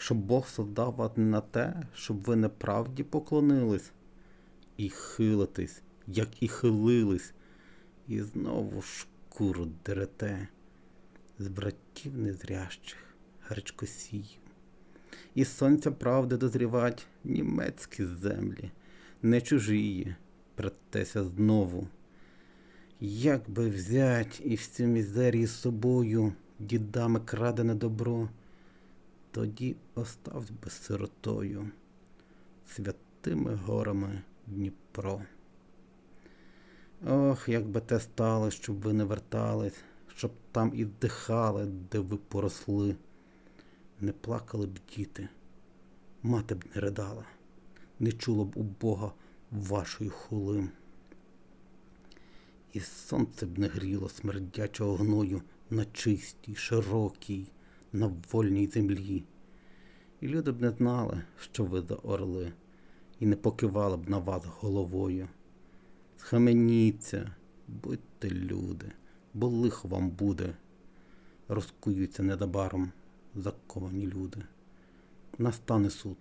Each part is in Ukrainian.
щоб Бог создав на те, щоб ви неправді поклонились, і хилитесь, як і хилились, і знову шкуру дерете з братів незрящих, гречкосіїв. І сонця правди дозрівать німецькі землі, не чужії, претеся знову. Як би взять і всю мізерію з собою дідами крадене добро, тоді оставсь би сиротою святими горами Дніпро. Ох, як би те стало, щоб ви не вертались, щоб там і вдихали, де ви поросли. Не плакали б діти, мати б не ридала, не чуло б у Бога вашої хули. І сонце б не гріло смердячого гною на чистій, широкій, на вольній землі. І люди б не знали, що ви за орли, і не покивали б на вас головою. Схаменіться, будьте люди, бо лихо вам буде. Розкуються незабаром заковані люди. Настане суд,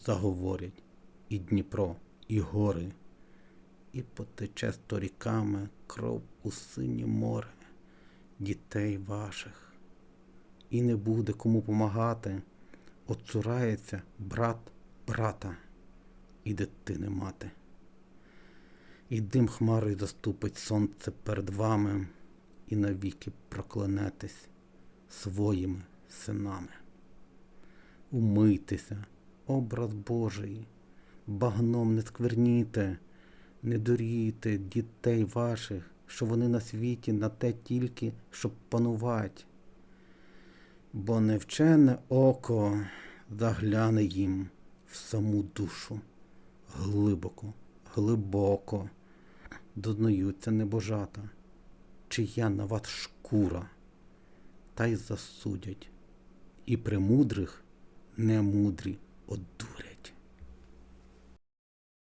заговорять і Дніпро, і гори, і потече сторіками кров у синє море дітей ваших. І не буде кому помагати, оцурається брат брата і дитини мати. І дим хмарою заступить сонце перед вами, і навіки проклянетесь своїми синами. Умийтеся, образ Божий, багном не скверніте, не дурійте дітей ваших, що вони на світі на те тільки, щоб панувати. Бо невчене око загляне їм в саму душу глибоко, глибоко дознаються небожата, чия на вас шкура, та й засудять, і премудрих немудрі.